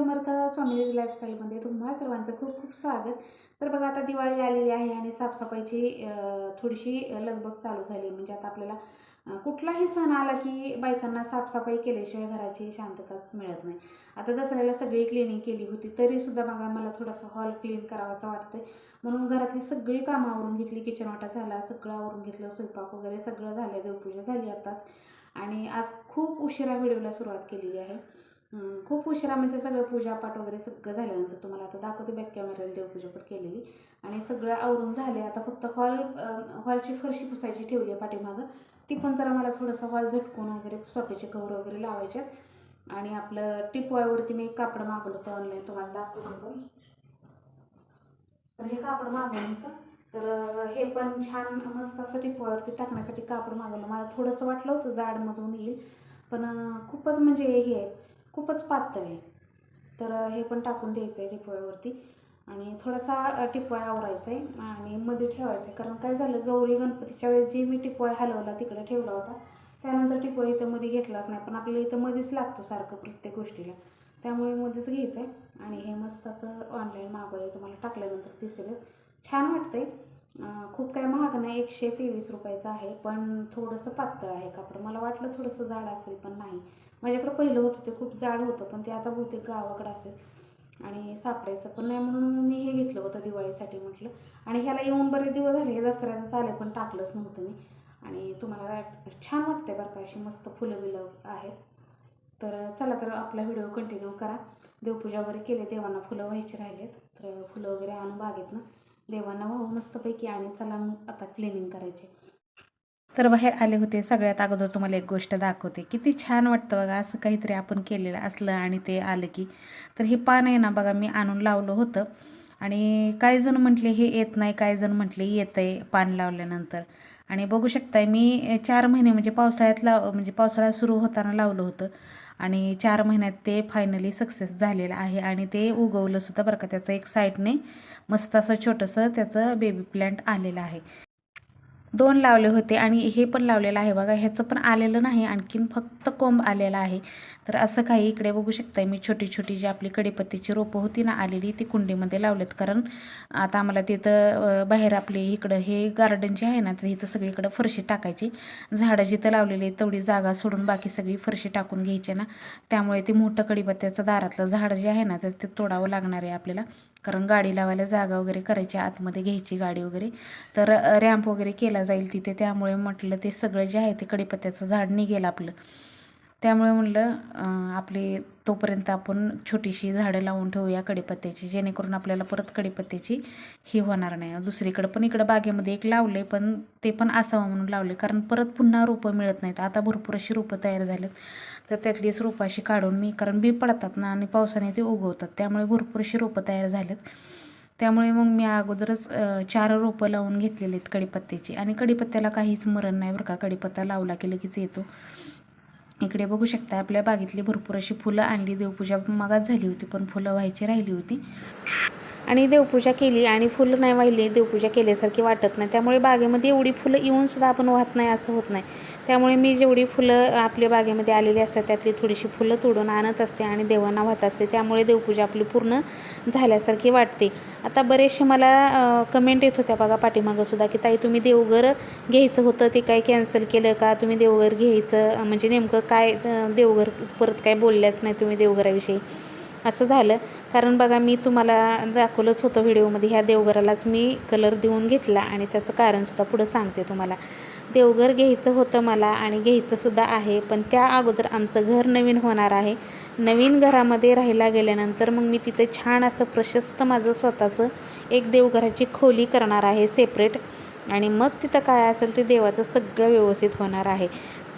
समर्थ स्वामी लाईफस्टाईलमध्ये तुम्हा सर्वांचं खूप खूप स्वागत. तर बघा आता दिवाळी आलेली आहे आणि साफसफाईची थोडीशी लगबग चालू झाली म्हणजे आता आपल्याला कुठलाही सण आला की बायकांना साफसफाई केल्याशिवाय घराची शांतताच मिळत नाही. आता दसऱ्याला सगळी क्लिनिंग केली होती तरीसुद्धा बघा मला थोडंसं हॉल क्लीन करावासा वाटतं वाटतंय. म्हणून घरातली सगळी कामं आवरून घेतली किचन वाटा झाला सगळं आवरून घेतलं स्वयंपाक वगैरे सगळं झालं देवपूजा झाली आताच. आणि आज खूप उशिरा व्हिडिओला सुरुवात केलेली आहे. खूप उशिरा म्हणजे सगळं पूजापाठ वगैरे सगळं झाल्यानंतर तुम्हाला आता दाखवते बॅक कॅमेऱ्याला देवपूजा पण केलेली. आणि सगळं आवरून झाले आता फक्त हॉल हॉलची फरशी पुसायची ठेवली आहे पाठीमागं. ती पण जरा मला थोडंसं हॉल झटकून वगैरे सोफ्याचे कवर वगैरे लावायचे आणि आपलं टिपवायवरती मी एक कापड मागवलं होतं ऑनलाईन तुम्हाला दाखवलं पण. तर हे कापड मागवलं होतं. तर हे पण छान मस्त असं टिपवायवरती टाकण्यासाठी कापड मागवलं. मला थोडंसं वाटलं होतं जाडमधून येईल. पण खूपच म्हणजे हे आहे. खूपच पातळ आहे. तर हे पण टाकून द्यायचं आहे टिपोळ्यावरती आणि थोडासा टिपोळा टिपवाय आवरायचा आहे आणि मध्ये ठेवायचं आहे कारण काय झालं गौरी गणपतीच्या वेळेस जे मी टिपवाय हलवला तिकडे ठेवला होता. त्यानंतर टिपवाय इथं मध्ये घेतलाच नाही. पण आपल्याला इथं मध्येच लागतो सारखं प्रत्येक गोष्टीला. त्यामुळे मध्येच घ्यायचं आहे आणि हे मस्त असं ऑनलाईन मागवलं आहे तुम्हाला टाकल्यानंतर दिसेलच. छान वाटतंय. आहे खूप काय महाग नाही एकशे तेवीस रुपयाचं आहे पण थोडंसं पातळ आहे कापड. मला वाटलं थोडंसं जाड असेल पण नाही. माझ्याकडं पहिलं होतं ते खूप जाड होतं पण ते आता बहुतेक गावाकडं असेल. आणि सापडायचं पण नाही म्हणून मी हे घेतलं होतं दिवाळीसाठी म्हटलं. आणि ह्याला येऊन बरेच दिवस झाले हे दसऱ्याचं चालेल पण टाकलंच नव्हतं मी. आणि तुम्हाला छान वाटते बरं का अशी मस्त फुलं बिलं आहेत. तर चला तर आपला व्हिडिओ कंटिन्यू करा. देवपूजा वगैरे केले देवांना फुलं व्हायची राहिलेत. तर फुलं वगैरे आणून बागेत ना देवांना हो मस्तपैकी आणि चला मग आता क्लिनिंग करायचे. तर बाहेर आले होते सगळ्यात अगोदर तुम्हाला एक गोष्ट दाखवते. किती छान वाटतं बघा असं काहीतरी आपण केलेलं असलं आणि ते आलं की. तर हे पान आहे ना बघा मी आणून लावलं होतं. आणि काही जण म्हटले हे येत नाही. काही जण म्हटले येतं आहे पान लावल्यानंतर. आणि बघू शकताय मी चार महिने म्हणजे पावसाळ्यात लाव म्हणजे पावसाळा सुरू होताना लावलं होतं. आणि चार महिन्यात ते फायनली सक्सेस झालेलं आहे. आणि ते उगवलं सुद्धा बरं का त्याचं एक साईडने मस्त असं छोटंसं त्याचं बेबी प्लॅन्ट आलेलं आहे. दोन लावले होते आणि हे पण लावलेलं आहे. बघा ह्याचं पण आलेलं नाही आणखीन फक्त कोंब आलेला आहे. तर असं काही इकडे बघू शकताय मी छोटी छोटी जी आपली कडीपत्तीची रोपं होती ना आलेली ती कुंडीमध्ये लावलेत. कारण आता आम्हाला तिथं बाहेर आपले इकडं हे गार्डन जे आहे ना तर इथं सगळीकडं फरशी टाकायची. झाडं जिथं लावलेली आहेत तेवढी जागा सोडून बाकी सगळी फरशी टाकून घ्यायची ना. त्यामुळे ते मोठं कडीपत्त्याचं दारातलं झाड जे आहे ना तर ते तोडावं लागणार आहे आपल्याला. कारण गाडी लावायला जागा वगैरे करायची आतमध्ये घ्यायची गाडी वगैरे. तर रॅम्प वगैरे केला जाईल तिथे. त्यामुळे म्हटलं ते सगळं जे आहे ते कडीपत्त्याचं झाड निघेल आपलं. त्यामुळे म्हटलं आपली तोपर्यंत आपण छोटीशी झाडं लावून ठेवूया कडीपत्त्याची जेणेकरून आपल्याला परत कडीपत्त्याची ही होणार नाही. दुसरीकडं पण इकडं बागेमध्ये एक लावले पण ते पण असावं म्हणून लावले कारण परत पुन्हा रोपं मिळत नाहीत. आता भरपूर अशी रोपं तयार झालेत. तर त्यातलीच रोपं अशी काढून मी कारण बी पडतात ना आणि पावसाने ते उगवतात. त्यामुळे भरपूर अशी रोपं तयार झालेत. त्यामुळे मग मी अगोदरच चार रोपं लावून घेतलेली आहेत कडीपत्त्याची आणि कडीपत्त्याला काहीच मरण नाही बरं का. कडीपत्ता लावला की लगेच येतो. इकडे बघू शकता आपल्या बागेतली भरपूर अशी फुलं आणली. देवपूजा मागात झाली होती पण फुलं व्हायची राहिली होती. आणि देवपूजा केली आणि फुलं नाही वाहिली देवपूजा केल्यासारखी वाटत नाही. त्यामुळे बागेमध्ये एवढी फुलं येऊनसुद्धा आपण वाहत नाही असं होत नाही. त्यामुळे मी जेवढी फुलं आपल्या बागेमध्ये आलेली असतात त्यातली थोडीशी फुलं तोडून आणत असते आणि देवांना वाहत असते. त्यामुळे देवपूजा आपली पूर्ण झाल्यासारखी वाटते. आता बरेचसे मला कमेंट येत होत्या बघा पाठीमागंसुद्धा की ताई तुम्ही देवघर घ्यायचं होतं ते काय कॅन्सल केलं का? तुम्ही देवघर घ्यायचं म्हणजे नेमकं काय देवघर परत काय बोलल्याच नाही तुम्ही देवघराविषयी? असं झालं. कारण बघा मी तुम्हाला दाखवलंच होतं व्हिडिओमध्ये ह्या देवघरालाच मी कलर देऊन घेतला आणि त्याचं कारणसुद्धा पुढं सांगते तुम्हाला. देवघर घ्यायचं होतं मला आणि घ्यायचंसुद्धा आहे पण त्या अगोदर आमचं घर नवीन होणार आहे. नवीन घरामध्ये राहायला गेल्यानंतर मग मी तिथे छान असं प्रशस्त माझं स्वतःचं एक देवघराची खोली करणार आहे सेपरेट आणि मग तिथं काय असेल ते देवाचं सगळं व्यवस्थित होणार आहे.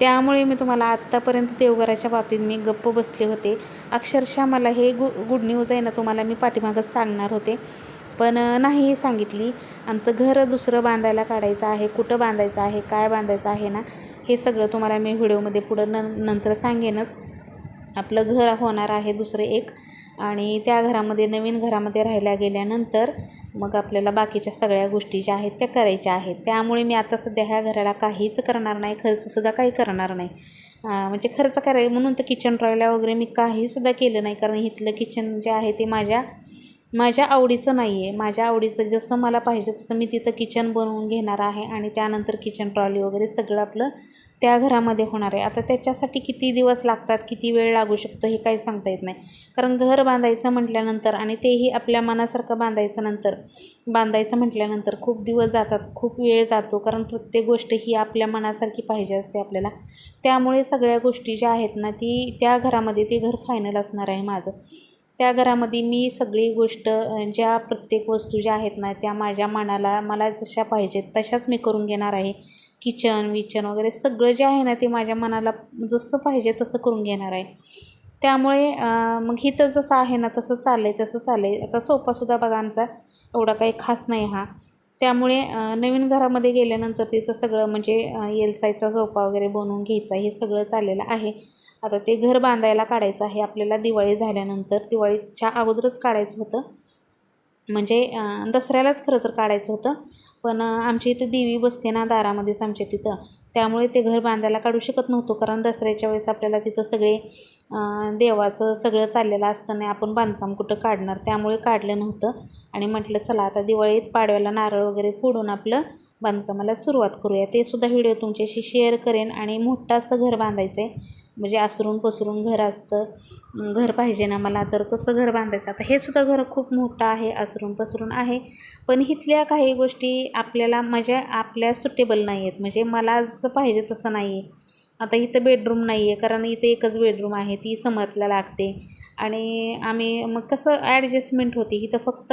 त्यामुळे मी तुम्हाला आत्तापर्यंत देवघराच्या बाबतीत मी गप्प बसले होते. अक्षरशः मला हे गु गुड न्यूज आहे ना तुम्हाला मी पाठीमागच सांगणार होते. पण नाही हे सांगितली. आमचं घर दुसरं बांधायला काढायचं आहे कुठं बांधायचं आहे काय बांधायचं आहे ना हे सगळं तुम्हाला मी व्हिडिओमध्ये पुढं न नंतर सांगेनच. आपलं घर होणार आहे दुसरं एक. आणि त्या घरामध्ये नवीन घरामध्ये राहायला गेल्यानंतर मग आपल्याला बाकीच्या सगळ्या गोष्टी ज्या आहेत त्या करायच्या आहेत. त्यामुळे मी आता सध्या ह्या घराला काहीच करणार नाही खर्चसुद्धा काही करणार नाही. म्हणजे खर्च कराय म्हणून तर किचन रॉयला वगैरे मी काहीसुद्धा केलं नाही. कारण इथलं किचन जे आहे ते माझ्या माझ्या आवडीचं नाही आहे माझ्या आवडीचं जसं मला पाहिजे तसं मी तिथं किचन बनवून घेणार आहे. आणि त्यानंतर किचन ट्रॉली वगैरे सगळं आपलं त्या घरामध्ये होणार आहे. आता त्याच्यासाठी किती दिवस लागतात किती वेळ लागू शकतो हे काही सांगता येत नाही. कारण घर बांधायचं म्हटल्यानंतर आणि तेही आपल्या मनासारखं बांधायचं नंतर बांधायचं म्हटल्यानंतर खूप दिवस जातात खूप वेळ जातो. कारण प्रत्येक गोष्ट ही आपल्या मनासारखी पाहिजे असते आपल्याला. त्यामुळे सगळ्या गोष्टी ज्या आहेत ना ती त्या घरामध्ये ते घर फायनल असणार आहे माझं. त्या घरामध्ये मी सगळी गोष्ट ज्या प्रत्येक वस्तू ज्या आहेत ना त्या माझ्या मनाला मला जशा पाहिजेत तशाच मी करून घेणार आहे. किचन विचन वगैरे सगळं जे आहे ना ते माझ्या मनाला जसं पाहिजे तसं करून घेणार आहे. त्यामुळे मग इथं जसं आहे ना तसं चाललं आहे तसं चाललं आहे आता सोफासुद्धा बघा आमचा एवढा काही खास नाही हा. त्यामुळे नवीन घरामध्ये गेल्यानंतर तिथं सगळं म्हणजे एल साईजचा सोफा वगैरे बनवून घ्यायचा हे सगळं चाललेलं आहे. आता ते घर बांधायला काढायचं आहे. आपल्याला दिवाळी झाल्यानंतर दिवाळीच्या अगोदरच काढायचं होतं. म्हणजे दसऱ्यालाच खरं तर काढायचं होतं. पण आमच्या इथं देवी बसते ना दारामध्येच आमच्या तिथं. त्यामुळे ते घर बांधायला काढू शकत नव्हतो कारण दसऱ्याच्या वेळेस आपल्याला तिथं सगळे देवाचं सगळं चाललेलं असताना आपण बांधकाम कुठं काढणार त्यामुळे काढलं नव्हतं. आणि म्हटलं चला आता दिवाळीत पाडव्याला नारळ वगैरे फोडून आपलं बांधकामाला सुरुवात करूया. ते सुद्धा व्हिडिओ तुमच्याशी शेअर करेन आणि मोठं असं घर बांधायचं आहे म्हणजे आसरून पसरून घर असतं. घर पाहिजे ना मला तर तसं घर बांधायचं. आता हे सुद्धा घर खूप मोठं आहे आसरून पसरून आहे. पण इथल्या काही गोष्टी आपल्याला म्हणजे आपल्या सुटेबल नाही आहेत म्हणजे मला जसं पाहिजे तसं नाही आहे आता इथं बेडरूम नाही आहे कारण इथं एकच बेडरूम आहे ती समतला लागते. आणि आम्ही मग कसं ॲडजस्टमेंट होती इथं फक्त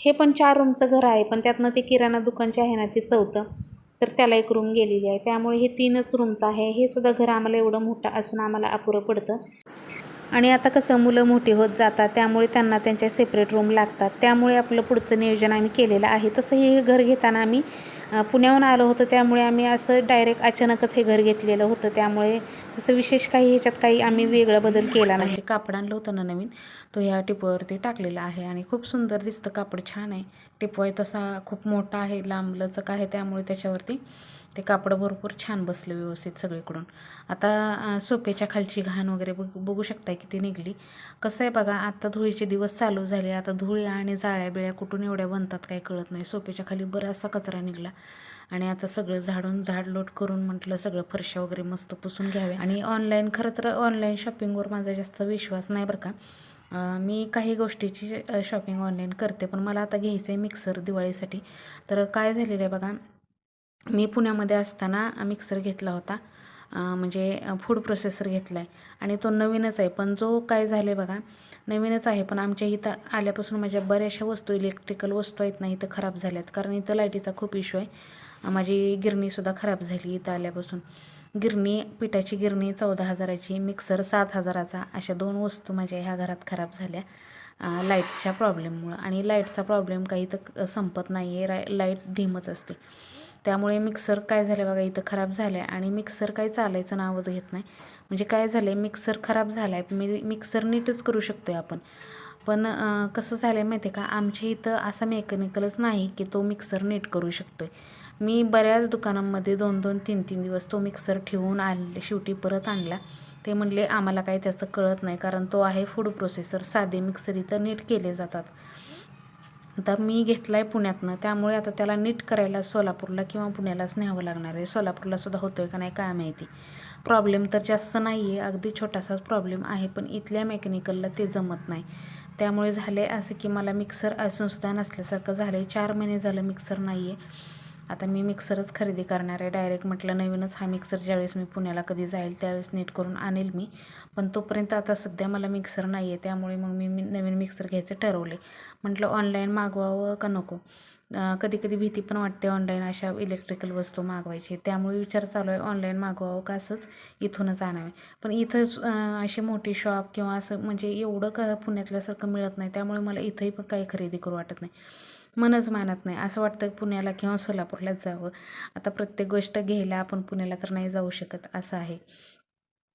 हे पण चार रूमचं घर आहे. पण त्यातनं ते किराणा दुकान जे आहे ना ते चौथं. तर त्याला एक रूम गेलेली आहे. त्यामुळे हे तीनच रूमचं आहे. हे सुद्धा घर आम्हाला एवढं मोठं असून आम्हाला अपुरं पडतं. आणि आता कसं मुलं मोठी होत जातात त्यामुळे त्यांना त्यांच्या सेपरेट रूम लागतात. त्यामुळे आपलं पुढचं नियोजन आम्ही केलेलं आहे. तसं हे घर घेताना आम्ही पुण्याहून आलो होतो त्यामुळे आम्ही असं डायरेक्ट अचानकच हे घर घेतलेलं होतं. त्यामुळे तसं विशेष काही ह्याच्यात काही आम्ही वेगळा बदल केला नाही. कापड आणलं होतं ना नवीन तो ह्या टिपवरती टाकलेला आहे आणि खूप सुंदर दिसतं. कापड छान आहे. टिपवाय तसा खूप मोठा आहे लांब लचक आहे त्यामुळे त्याच्यावरती ते कापड भरपूर छान बसलं व्यवस्थित सगळीकडून. आता सोपेच्या खालची घाण वगैरे बघ बघू शकताय किती निघली. कसं आहे बघा आता धुळीचे दिवस चालू झाले आता धुळी आणि जाळ्या बिळ्या कुठून एवढ्या बनतात काही कळत नाही. सोफ्याच्या खाली बराचसा कचरा निघला. आणि आता सगळं झाडून झाड लोट करून म्हटलं सगळं फरशा वगैरे मस्त पुसून घ्यावे आणि ऑनलाईन खरं तर ऑनलाईन शॉपिंगवर माझा जास्त विश्वास नाही बरं का. मी काही गोष्टीची शॉपिंग ऑनलाईन करते पण मला आता घ्यायचं आहे मिक्सर दिवाळीसाठी. तर काय झालेलं आहे बघा मी पुण्यामध्ये असताना मिक्सर घेतला होता. म्हणजे फूड प्रोसेसर घेतला आहे आणि तो नवीनच आहे पण जो काय झाले बघा नवीनच आहे पण आमच्या इथं आल्यापासून माझ्या बऱ्याचशा वस्तू इलेक्ट्रिकल वस्तू आहेत ना इथं खराब झाल्यात. कारण इथं लाईटीचा खूप इश्यू आहे. माझी गिरणीसुद्धा खराब झाली इथं आल्यापासून. गिरणी पिठाची गिरणी चौदा हजाराची मिक्सर सात हजाराचा अशा दोन वस्तू माझ्या ह्या घरात खराब झाल्या. लाईटच्या प्रॉब्लेममुळं आणि लाईटचा प्रॉब्लेम काही इथं संपत नाही आहे राय लाइट ढिमच असते. त्यामुळे मिक्सर काय झालं बघा इथं खराब झालं आहे आणि मिक्सर काही चालायचं नावच घेत नाही. म्हणजे काय झालं आहे मिक्सर खराब झाला आहे मी मिक्सर नीटच करू शकतो आहे आपण. पण कसं झालं आहे माहिती आहे का? आमच्या इथं असा मेकॅनिकलच नाही की तो मिक्सर नीट करू शकतो आहे मी बऱ्याच दुकानांमध्ये दोन दोन तीन तीन दिवस तो मिक्सर ठेवून आणले शेवटी परत आणला. ते म्हणले आम्हाला काही त्याचं कळत नाही कारण तो आहे फूड प्रोसेसर साधे मिक्सर इथं नीट केले जातात. आता मी घेतला आहे पुण्यातनं त्यामुळे आता त्याला नीट करायला सोलापूरला किंवा पुण्यालाच न्यावं लागणार आहे. सोलापूरला सुद्धा होतो आहे का नाही काय माहिती. प्रॉब्लेम तर जास्त नाही आहे अगदी छोटासाच प्रॉब्लेम आहे पण इथल्या मेकॅनिकलला ते जमत नाही. त्यामुळे झाले असं की मला मिक्सर असूनसुद्धा नसल्यासारखं झालं आहे चार महिने झालं मिक्सर नाही आहे आता मी मिक्सरच खरेदी करणार आहे. डायरेक्ट म्हटलं नवीनच हा मिक्सर ज्यावेळेस मी पुण्याला कधी जाईल त्यावेळेस नीट करून आणेल मी. पण तोपर्यंत आता सध्या मला मिक्सर नाही आहे त्यामुळे मग मी मी नवीन मिक्सर घ्यायचं ठरवले म्हटलं ऑनलाईन मागवावं का नको? कधी कधी भीती पण वाटते ऑनलाईन अशा इलेक्ट्रिकल वस्तू मागवायची. त्यामुळे विचार चालू आहे ऑनलाईन मागवावं का असंच इथूनच आणावे. पण इथंच अशी मोठी शॉप किंवा असं म्हणजे एवढं का पुण्यातल्यासारखं मिळत नाही त्यामुळे मला इथंही पण काही खरेदी करू वाटत नाही. मनच मानत नाही. असं वाटतं पुण्याला किंवा सोलापूरलाच जावं. आता प्रत्येक गोष्ट घ्यायला आपण पुण्याला तर नाही जाऊ शकत असं आहे.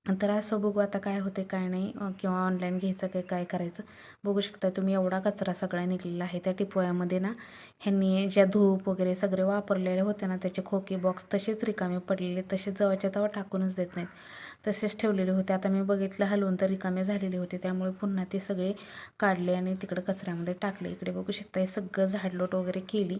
तर असं बघू आता काय होते काय नाही. किंवा ऑनलाईन घ्यायचं काय काय करायचं. बघू शकता तुम्ही एवढा कचरा सगळा निघलेला आहे. त्या टिपोयामध्ये ना ह्यांनी ज्या धूप वगैरे सगळे वापरलेले होते ना त्याचे खोके बॉक्स तसेच रिकामे पडलेले तसेच जवळच्या तवा टाकूनच देत नाहीत. तसेच ठेवलेले होते. आता मी बघितलं हलवून तर रिकामे झालेले होते. त्यामुळे पुन्हा ते सगळे काढले आणि तिकडं कचऱ्यामध्ये टाकले. इकडे बघू शकता हे सगळं झाडलोट वगैरे केली.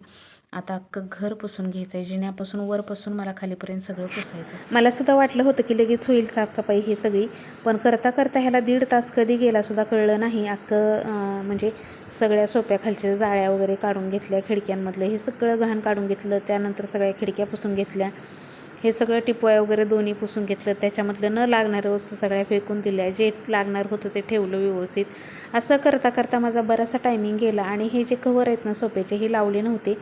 आता अख्खं घर पुसून घ्यायचं आहे जिण्यापासून वरपासून मला खालीपर्यंत सगळं पुसायचं मला सुद्धा वाटलं होतं की लगेच होईल साफसफाई ही सगळी. पण करता करता ह्याला दीड तास कधी गेला सुद्धा कळलं नाही. अख्खं म्हणजे सगळ्या सोप्या खालच्या जाळ्या वगैरे काढून घेतल्या खिडक्यांमधलं हे सगळं घाण काढून घेतलं. त्यानंतर सगळ्या खिडक्या पुसून घेतल्या. हे सगळं टिपवाय वगैरे दोन्ही पुसून घेतलं. त्याच्यामधलं न लागणाऱ्या वस्तू सगळ्या फेकून दिल्या. जे लागणार होतं ते ठेवलं व्यवस्थित. असं करता करता माझा बराचसा टायमिंग गेला आणि हे जे कवर आहेत ना सोप्याचे हे लावले नव्हते.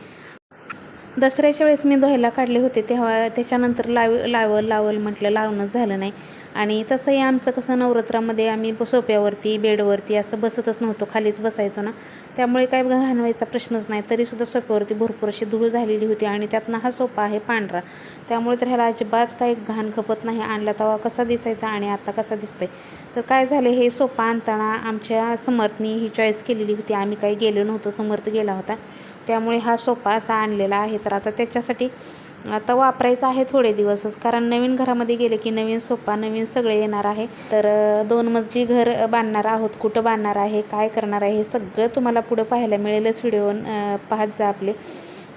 दसऱ्याच्या वेळेस मी धुवायला काढले होते तेव्हा त्याच्यानंतर लाव लावल लावल म्हटलं लावणंच झालं नाही. आणि तसंही आमचं कसं नवरात्रामध्ये आम्ही सोप्यावरती बेडवरती असं बसतच नव्हतो खालीच बसायचो ना. त्यामुळे काय घाण व्हायचा प्रश्नच नाही तरीसुद्धा सोप्यावरती भरपूर अशी धूळ झालेली होती आणि त्यातनं हा सोपा आहे पांढरा. त्यामुळे तर ह्याला अजिबात काही घाण खपत नाही आणला तेव्हा कसा दिसायचा आणि आता कसा दिसतंय. तर काय झालं हे सोपा आणताना आमच्या समर्थनी ही चॉईस केलेली होती. आम्ही काही गेलो नव्हतो समर्थ गेला होता. त्यामुळे हा सोफा असा आणलेला आहे. तर आता त्याच्यासाठी आता वापरायचा आहे थोडे दिवसच कारण नवीन घरामध्ये गेले की नवीन सोफा नवीन सगळे येणार आहे. तर दोन मजली घर बांधणार आहोत. कुठं बांधणार आहे काय करणार आहे हे सगळं तुम्हाला पुढं पाहायला मिळेलच व्हिडिओ पाहत जा आपले.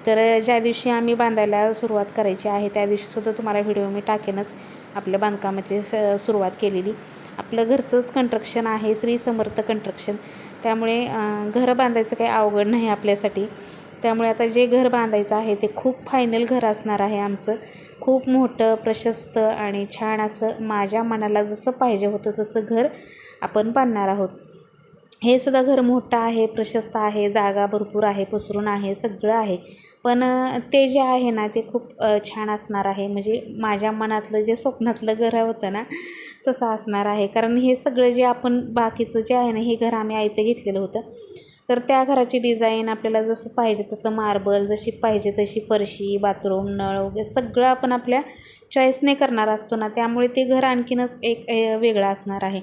तर ज्या दिवशी आम्ही बांधायला सुरुवात करायची आहे त्या दिवशीसुद्धा तुम्हाला व्हिडिओ मी टाकेनच. आपल्या बांधकामाची स सुरुवात केलेली. आपलं घरचंच कंट्रक्शन आहे श्री समर्थ कंट्रक्शन त्यामुळे घर घरं बांधायचं काही अवघड नाही आपल्यासाठी. त्यामुळे आता जे घर बांधायचं आहे ते खूप फायनल घर असणार आहे आमचं. खूप मोठं प्रशस्त आणि छान असं माझ्या मनाला जसं पाहिजे होतं तसं घर आपण बांधणार आहोत. हे सुद्धा घर मोठं आहे प्रशस्त आहे जागा भरपूर आहे पसरून आहे सगळं आहे. पण ते जे आहे ना ते खूप छान असणार आहे. म्हणजे माझ्या मनातलं जे स्वप्नातलं घर होतं ना तसं असणार आहे. कारण हे सगळं जे आपण बाकीचं जे आहे ना हे घर आम्ही आयतं घेतलेलं होतं. तर त्या घराची डिझाईन आपल्याला जसं पाहिजे तसं मार्बल जशी पाहिजे तशी फरशी बाथरूम नळ वगैरे सगळं आपण आपल्या चॉईसने करणार असतो ना त्यामुळे ते घर आणखीनच एक वेगळं असणार आहे.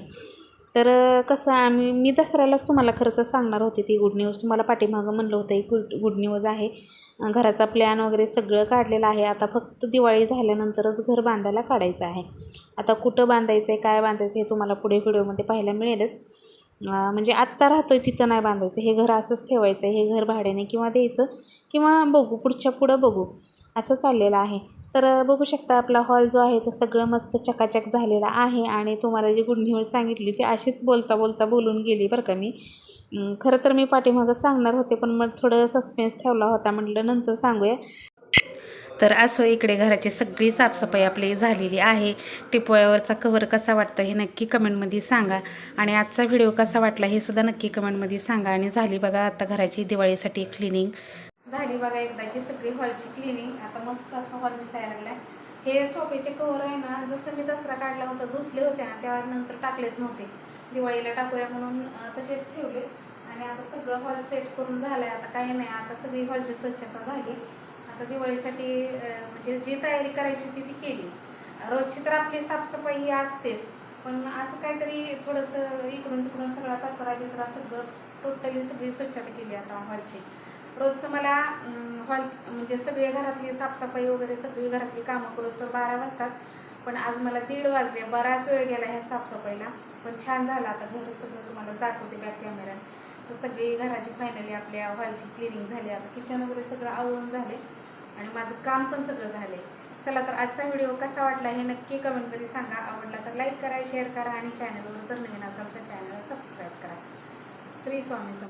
तर कसं आम्ही मी दसऱ्यालाच तुम्हाला खरंच सांगणार होते ती गुड न्यूज तुम्हाला पाठीमागं म्हणलं होतं ही गुड गुड न्यूज आहे. घराचा प्लॅन वगैरे सगळं काढलेलं आहे. आता फक्त दिवाळी झाल्यानंतरच घर बांधायला काढायचं आहे. आता कुठं बांधायचं आहे काय बांधायचं हे तुम्हाला पुढे व्हिडिओमध्ये पाहायला मिळेलच. म्हणजे आत्ता राहतोय तिथं नाही बांधायचं. हे घर असंच ठेवायचं हे घर भाड्याने किंवा द्यायचं किंवा बघू पुढच्या पुढं बघू. असं चाललेलं आहे. तर बघू शकता आपला हॉल जो आहे तो सगळं मस्त चकाचक झालेला आहे आणि तुम्हाला जी गुड न्यूज सांगितली ती अशीच बोलता बोलता बोलून गेली बरं का मी. खरं तर मी पाठीमागं सांगणार होते पण मग थोडं सस्पेन्स ठेवला होता म्हटलं नंतर सांगूया. तर असो इकडे घराची सगळी साफसफाई आपली झालेली आहे. टिपोयावरचा कवर कसा वाटतो हे नक्की कमेंटमध्ये सांगा. आणि आजचा व्हिडिओ कसा वाटला हे सुद्धा नक्की कमेंटमध्ये सांगा. आणि झाली बघा आता घराची दिवाळीसाठी क्लिनिंग झाली बघा एकदाची सगळी हॉलची क्लिनिंग आता मस्त असं हॉल दिसायला लागला हे सोफेचे कवर आहे ना जसं मी दसरा काढला होता धुतले होते ना तेव्हा नंतर टाकलेच नव्हते. दिवाळीला टाकूया म्हणून तसेच ठेवले. आणि आता सगळं हॉल सेट करून झालं आहे आता काही नाही आता सगळी हॉलची स्वच्छता झाली. आता दिवाळीसाठी म्हणजे जी तयारी करायची होती ती केली. रोजची तर आपली साफसफाई ही असतेच. पण असं काहीतरी थोडंसं इकडून तिकडून सगळा कचरा बिचरा सगळं टोटली सगळी स्वच्छता केली आता हॉलची रोजचं मला हॉल म्हणजे सगळे घरातली साफसफाई वगैरे सगळी घरातली कामं करू तर बारा वाजतात. पण आज मला दीड वाजले बराच वेळ गेला ह्या साफसफाईला. पण छान झालं आता घर सगळं तुम्हाला दाखवते बॅक कॅमेऱ्यात तर सगळी घराची फायनली आपल्या हॉलची क्लिनिंग झाली आता किचन वगैरे सगळं आवळून झाले. आणि माझं काम पण सगळं झाले चला तर आजचा व्हिडिओ कसा वाटला हे नक्की कमेंटमध्ये सांगा. आवडला तर लाईक करा शेअर करा आणि चॅनलवर जर नवीन असाल तर चॅनलला सबस्क्राईब करा. श्री स्वामी समर्थ.